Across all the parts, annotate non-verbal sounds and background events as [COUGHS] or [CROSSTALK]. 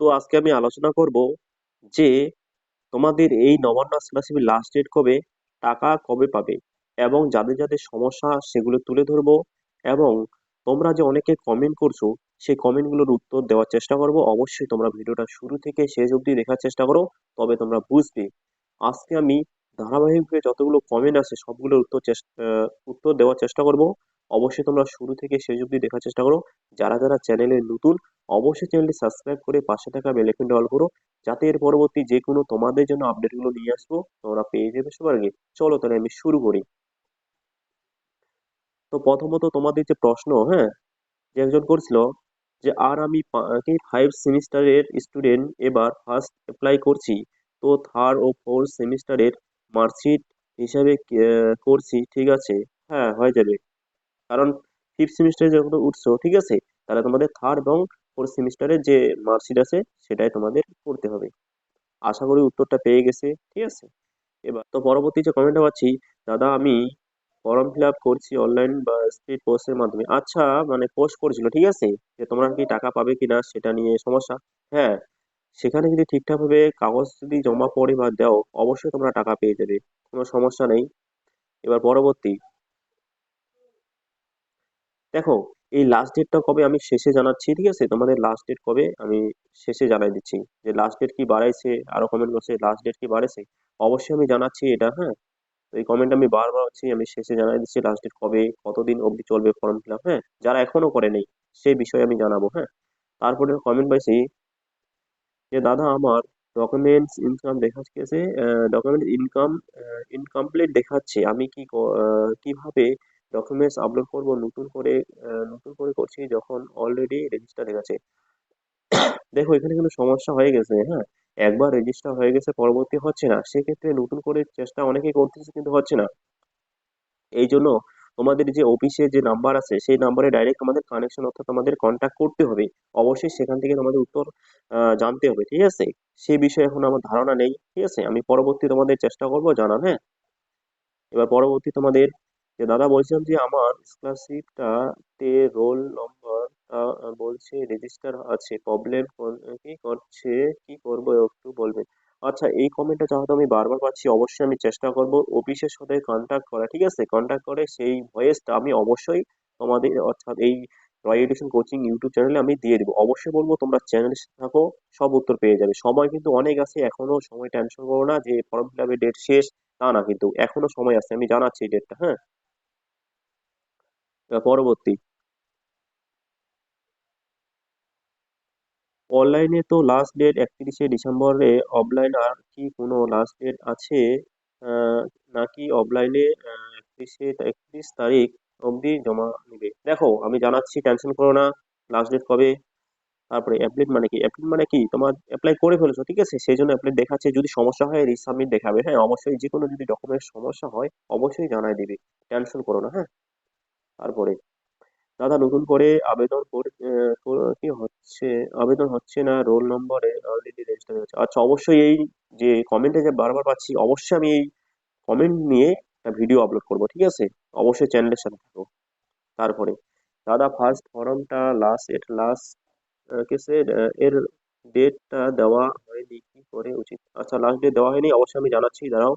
তো আজকে আমি আলোচনা করব যে তোমাদের এই নবান্ন স্কলারশিপের লাস্ট ডেট কবে, টাকা কবে পাবে এবং যাদের যাদের সমস্যা সেগুলো তুলে ধরবো এবং তোমরা যে অনেকে কমেন্ট করছ সেই কমেন্টগুলোর উত্তর দেওয়ার চেষ্টা করব। অবশ্যই তোমরা ভিডিওটা শুরু থেকে শেষ অবধি দেখার চেষ্টা করো, তবে তোমরা বুঝবে আজকে আমি ধারাবাহিকভাবে যতগুলো কমেন্ট আছে সবগুলোর উত্তর চেষ্টা উত্তর দেওয়ার চেষ্টা করব। অবশ্যই তোমরা শুরু থেকে শেষ অবধি দেখার চেষ্টা করো। যারা যারা চ্যানেলে নতুন, অবশ্যই চ্যানেলটি সাবস্ক্রাইব করে পাশে থাকা বেল আইকনটি অল করো। যাতে এর পরবর্তী যে কোনো তোমাদের জন্য আপডেটগুলো নিয়ে আসব, তোমরা পেয়ে যাবে সবার আগে। চলো তাহলে আমি শুরু করি। তো প্রথমত তোমাদের যে প্রশ্ন হ্যাঁ? যে একজন করছিল যে, আর আমি ফাইভ সেমিস্টারের স্টুডেন্ট এবার ফার্স্ট অ্যাপ্লাই করছি, তো থার্ড ও ফোর্থ সেমিস্টারের মার্কশিট হিসাবে করছি, ঠিক আছে? হ্যাঁ হয়ে যাবে। কারণ ফিফথ সেমিস্টারে যখন উঠছো, ঠিক আছে? তাহলে তোমাদের থার্ড এবং ফোর্থ সেমিস্টারের যে মার্কশিট আছে, সেটাই তোমাদের করতে হবে। আশা করি উত্তরটা পেয়ে গেছে, ঠিক আছে? এবার তো পরবর্তী যে কমেন্টটা পাচ্ছি, দাদা আমি ফর্ম ফিল আপ করছি অনলাইন বা স্পিড পোস্টের মাধ্যমে। আচ্ছা মানে পোস্ট করেছিল, ঠিক আছে? যে তোমরা কি টাকা পাবে কিনা সেটা নিয়ে সমস্যা। হ্যাঁ সেখানে যদি ঠিকঠাকভাবে কাগজ যদি জমা পড়ে বা দাও, অবশ্যই তোমরা টাকা পেয়ে যাবে, কোনো সমস্যা নেই। এবার পরবর্তী দেখো, এই লাস্ট ডেটটা কবে আমি শেষে জানাচ্ছি, ঠিক আছে? তোমাদের লাস্ট ডেট কবে আমি শেষে জানাই দিচ্ছি। যে লাস্ট ডেট কি বাড়াইছে, আরও কমেন্ট করছে লাস্ট ডেট কি বাড়াইছে, অবশ্যই আমি জানাচ্ছি এটা হ্যাঁ? এই কমেন্ট আমি বারবার হচ্ছে, আমি শেষে জানাই দিচ্ছি লাস্ট ডেট কবে, কতদিন অবধি চলবে ফর্ম ফিল আপ হ্যাঁ? যারা এখনও করে নেই, সেই বিষয়ে আমি জানাব হ্যাঁ? তারপরে কমেন্ট পাইছি যে, দাদা, আমার ডকুমেন্টস ইনকাম দেখাচ্ছে ডকুমেন্ট ইনকাম ইনকমপ্লিট দেখাচ্ছে, আমি কি কীভাবে ডকুমেন্টস আপলোড করব, নতুন করে নতুন করে করছি যখন অলরেডি রেজিস্টার হয়ে গেছে। [COUGHS] দেখো, এখানে কিন্তু সমস্যা হয়ে গেছে হ্যাঁ? একবার রেজিস্টার হয়ে গেছে, পরবর্তী হচ্ছে না। সেক্ষেত্রে নতুন করে চেষ্টা অনেকেই করতেছে, কিন্তু হচ্ছে না। এই জন্য তোমাদের যে অফিসে যে নাম্বার আছে, সেই নাম্বারে ডাইরেক্ট তোমাদের কানেকশন অর্থাৎ তোমাদের কন্ট্যাক্ট করতে হবে। অবশ্যই সেখান থেকে তোমাদের উত্তর জানতে হবে, ঠিক আছে? সে বিষয়ে এখন আমার ধারণা নেই, ঠিক আছে? আমি পরবর্তী তোমাদের চেষ্টা করব জানার হ্যাঁ? এবার পরবর্তী তোমাদের যে দাদা বলছিলাম যে আমার স্কলারশিপটাতে রোল নম্বর বলছে রেজিস্টার আছে, প্রবলেম কি করছে, কি করব একটু বলবেন আচ্ছা এই কমেন্টটা যেহেতু আমি বারবার পাচ্ছি, অবশ্যই আমি চেষ্টা করব অফিসের সাথে কন্ট্যাক্ট করা, ঠিক আছে? কন্ট্যাক্ট করে সেই ভয়েসটা আমি অবশ্যই তোমাদের, অর্থাৎ এই রয় এডুকেশন কোচিং ইউটিউব চ্যানেলে আমি দিয়ে দেবো। অবশ্যই বলব, তোমরা চ্যানেলের সাথে থাকো, সব উত্তর পেয়ে যাবে। সময় কিন্তু অনেক আছে, এখনও সময় টেনশন করো না যে ফর্ম ফিল আপের ডেট শেষ, তা না কিন্তু, এখনও সময় আছে, আমি জানাচ্ছি ডেটটা হ্যাঁ? পরবর্তী। অনলাইনে তো লাস্ট ডেট একত্রিশে ডিসেম্বরে অফলাইন আর কি কোনো লাস্ট ডেট আছে? নাকি অফলাইনে একত্রিশে, একত্রিশ তারিখ অবধি জমা নেবে? দেখো, আমি জানাচ্ছি টেনশন করো না। লাস্ট ডেট কবে? তারপরে অ্যাপ্লিট মানে কি? অ্যাপ্লিট মানে কি? তোমার অ্যাপ্লাই করে ফেলেছো, ঠিক আছে? সেই জন্য অ্যাপ্লাই দেখাচ্ছে। যদি সমস্যা হয় রিসাবমিট দেখাবে। হ্যাঁ অবশ্যই যে কোনো যদি ডকুমেন্ট সমস্যা হয়, অবশ্যই জানাই দিবে। টেনশন করো না হ্যাঁ? তারপরে দাদা, নতুন করে আবেদন কি হচ্ছে? আবেদন হচ্ছে না, রোল নম্বরে অলরেডি রেজিস্টার হয়েছে আচ্ছা অবশ্যই এই যে কমেন্টে যে বারবার পাচ্ছি, অবশ্যই আমি এই কমেন্ট নিয়ে একটা ভিডিও আপলোড করব, ঠিক আছে? অবশ্যই চ্যানেলের সাথে থাকো। তারপরে, দাদা ফার্স্ট ফর্মটা লাস্ট এট লাস্ট কেসে এর ডেটটা দেওয়া হয়নি, কি করে উচিত? আচ্ছা লাস্ট ডেট দেওয়া হয়নি, অবশ্যই আমি জানাচ্ছি, দাঁড়াও।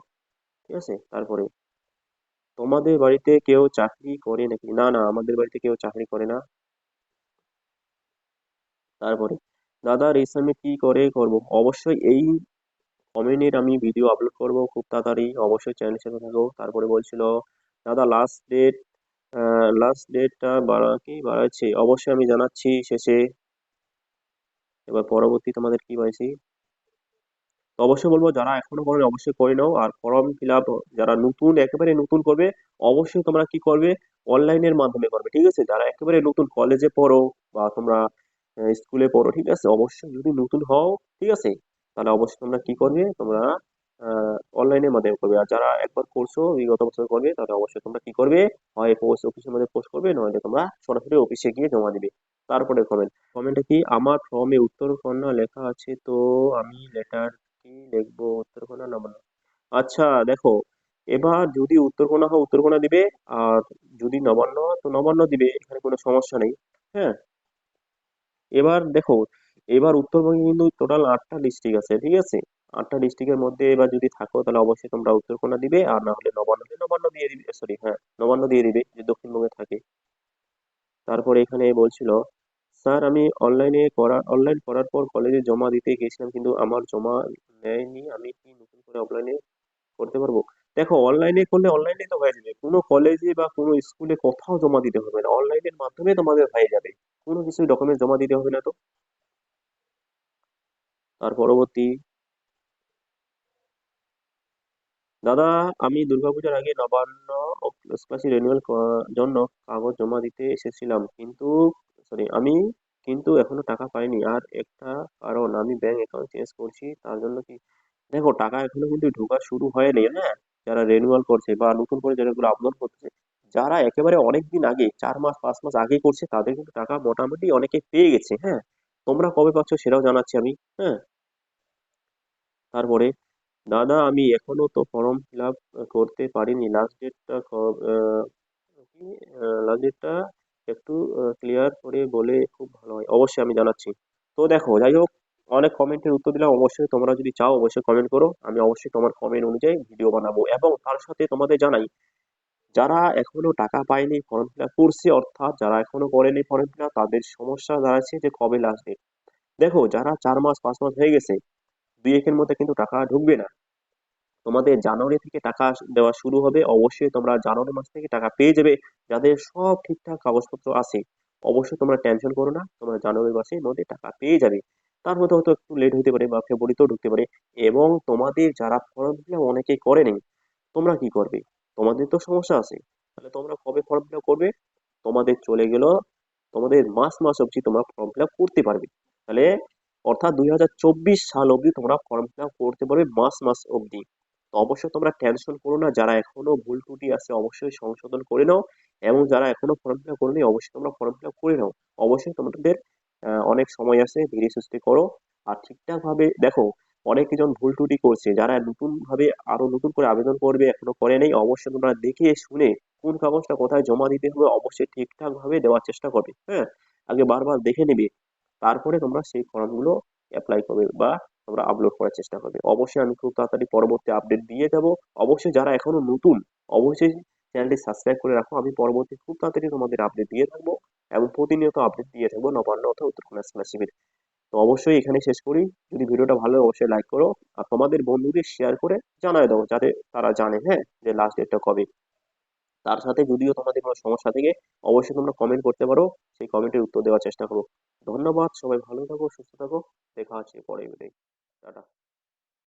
ঠিক আছে? তারপরে তোমাদের বাড়িতে কেউ চাকরি করে নাকি? না না, আমাদের বাড়িতে কেউ চাকরি করে না। তারপরে, দাদা রিসাবমিট কি করে করব? অবশ্যই এই কমেন্টের আমি ভিডিও আপলোড করব খুব তাড়াতাড়ি। অবশ্যই চ্যানেল সাথে থাকো। তারপরে বলছিল, দাদা লাস্ট ডেট লাস্ট ডেটটা বাড়া, কি বাড়াচ্ছে? অবশ্যই আমি জানাচ্ছি শেষে। এবার পরবর্তী তোমাদের কি তো অবশ্যই বলব, যারা এখনও করেনি অবশ্যই করে নাও। আর ফর্ম ফিল আপ যারা নতুন, একেবারে নতুন করবে, অবশ্যই তোমরা কি করবে? অনলাইনের মাধ্যমে করবে, ঠিক আছে? যারা একেবারে নতুন কলেজে পড়ো বা তোমরা স্কুলে পড়ো, ঠিক আছে? অবশ্যই যদি নতুন হও, ঠিক আছে? তাহলে অবশ্যই তোমরা কি করবে? তোমরা অনলাইনের মাধ্যমে করবে। আর যারা একবার করছ বিগত বছর করবে, তাহলে অবশ্যই তোমরা কি করবে? হয় পোস্ট অফিসের মধ্যে পোস্ট করবে নয়তো তোমরা সরাসরি অফিসে গিয়ে জমা দিবে। তারপরে কমেন্ট কমেন্টে কি? আমার ফর্মে উত্তরকন্যা লেখা আছে, তো আমি লেটার কি লিখব উত্তরকন্যা নবান্ন আচ্ছা দেখো, এবার যদি উত্তরকন্যা হয় উত্তরকন্যা দিবে, আর যদি নবান্ন তো নবান্ন দিবে, এখানে কোনো সমস্যা নেই হ্যাঁ? এবার দেখো, এবার উত্তরবঙ্গে কিন্তু টোটাল আটটা ডিস্ট্রিক্ট আছে, ঠিক আছে? আটটা ডিস্ট্রিক্টের মধ্যে এবার যদি থাকো, তাহলে অবশ্যই তোমরা উত্তরকন্যা দিবে, আর না হলে নবান্ন হলে নবান্ন দিয়ে দিবে সরি হ্যাঁ নবান্ন দিয়ে দিবে, যে দক্ষিণবঙ্গে থাকে। তারপর এখানে বলছিল, স্যার, আমি অনলাইনে করা অনলাইন করার পর কলেজে জমা দিতে গেছিলাম, কিন্তু আমার জমা নেয়নি, আমি কি নতুন করে অফলাইনে করতে পারব? দেখো অনলাইনে করলে অনলাইনে তো হয়ে যাবে। কোনো কলেজে বা কোনো স্কুলে কোথাও জমা দিতে হবে না। অনলাইনের মাধ্যমে তোমাদের হয়ে যাবে। কোনো কিছুই ডকুমেন্ট জমা দিতে হবে না তো। তার পরবর্তী। দাদা, আমি দুর্গাপূজার আগে নবান্ন ও রিনিউয়াল জন্য কাগজ জমা দিতে এসেছিলাম, কিন্তু সরি আমি কিন্তু এখনও টাকা পাইনি। আর একটা কারণ, আমি ব্যাংক অ্যাকাউন্ট চেঞ্জ করছি, তার জন্য কি, দেখো টাকা এখনও কিন্তু ঢোকা শুরু হয়নি হ্যাঁ? যারা রিনিউয়াল করছে বা নতুন করে যেগুলো আপলোড করছে, যারা একেবারে অনেক দিন আগে, চার মাস, পাঁচ মাস আগে করছে, তাদের কিন্তু টাকা মোটামুটি অনেকে পেয়ে গেছে হ্যাঁ? তোমরা কবে পাচ্ছ সেটাও জানাচ্ছি আমি হ্যাঁ? তারপরে, দাদা আমি এখনও তো ফর্ম ফিল আপ করতে পারিনি লাস্ট ডেটটা কি লাস্ট ডেটটা একটু ক্লিয়ার করে বলে খুব ভালো হয়। অবশ্যই আমি জানাচ্ছি। তো দেখো, যাই হোক, অনেক কমেন্টের উত্তর দিলাম। অবশ্যই তোমরা যদি চাও, অবশ্যই কমেন্ট করো। আমি অবশ্যই তোমার কমেন্ট অনুযায়ী ভিডিও বানাবো। এবং তার সাথে তোমাদের জানাই, যারা এখনও টাকা পায়নি ফর্ম ফিল আপ করছে অর্থাৎ যারা এখনও করেনি ফর্ম ফিল আপ তাদের সমস্যা দাঁড়াচ্ছে যে কবে লাস্ট ডেট দেখো, যারা চার মাস, পাঁচ মাস হয়ে গেছে দুই একের মধ্যে কিন্তু টাকা ঢুকবে না। তোমাদের জানুয়ারি থেকে টাকা দেওয়া শুরু হবে। অবশ্যই তোমরা জানুয়ারি মাস থেকে টাকা পেয়ে যাবে। যাদের সব ঠিকঠাক কাগজপত্র আছে, অবশ্যই তোমরা টেনশন করো না। তোমরা জানুয়ারি মাসের মধ্যে টাকা পেয়ে যাবে। তার মধ্যে হয়তো একটু লেট হতে পারে বা ফেব্রুয়ারিতেও ঢুকতে পারে। এবং তোমাদের যারা ফর্ম ফিল আপ অনেকেই করেনি তোমরা কি করবে? তোমাদের তো সমস্যা আছে। তাহলে তোমরা কবে ফর্ম ফিল আপ করবে? তোমাদের চলে গেল, তোমাদের মাস মাস অবধি তোমরা ফর্ম ফিল আপ করতে পারবে। তাহলে অর্থাৎ দুই হাজার চব্বিশ সাল অবধি তোমরা ফর্ম ফিল আপ করতে পারবে মাস মাস অবধি। তো অবশ্যই তোমরা টেনশন করো না। যারা এখনও ভুল ত্রুটি আছে, অবশ্যই সংশোধন করে নাও। এবং যারা এখনও ফর্ম ফিল আপ করেনি, অবশ্যই তোমরা ফর্ম ফিল আপ করে নাও। অবশ্যই তোমাদের অনেক সময় আছে, ধীরে সুস্থে করো। আর ঠিকঠাক ভাবে দেখো অনেকজন ভুল ত্রুটি করছে। যারা নতুন ভাবে আরও নতুন করে আবেদন করবে, এখনও করে নেই, অবশ্যই তোমরা দেখে শুনে কোন কাগজটা কোথায় জমা দিতে হবে, অবশ্যই ঠিকঠাক ভাবে দেওয়ার চেষ্টা করবে। হ্যাঁ? আগে বারবার দেখে নেবে। তারপরে তোমরা সেই ফর্মগুলো অ্যাপ্লাই করবে বা তোমরা আপলোড করার চেষ্টা করবে। অবশ্যই আমি খুব তাড়াতাড়ি পরবর্তী আপডেট দিয়ে যাব অবশ্যই যারা এখনও নতুন, অবশ্যই চ্যানেলটি সাবস্ক্রাইব করে রাখো। আমি পরবর্তী খুব তাড়াতাড়ি তোমাদের আপডেট দিয়ে থাকব এবং প্রতিনিয়ত আপডেট দিয়ে থাকব নবান্ন অথবা উত্তরকন্যা স্কলারশিপের তো অবশ্যই এখানে শেষ করি। যদি ভিডিওটা ভালো অবশ্যই লাইক করো আর তোমাদের বন্ধুদের শেয়ার করে জানায় দাও যাতে তারা জানে হ্যাঁ যে লাস্ট ডেটটা কবে। তার সাথে যদিও তোমাদের কোনো সমস্যা থেকে, অবশ্যই তোমরা কমেন্ট করতে পারো। সেই কমেন্টের উত্তর দেওয়ার চেষ্টা করো ধন্যবাদ, সবাই ভালো থাকো, সুস্থ থাকো। দেখা হচ্ছে পরে ভিডিও টাটা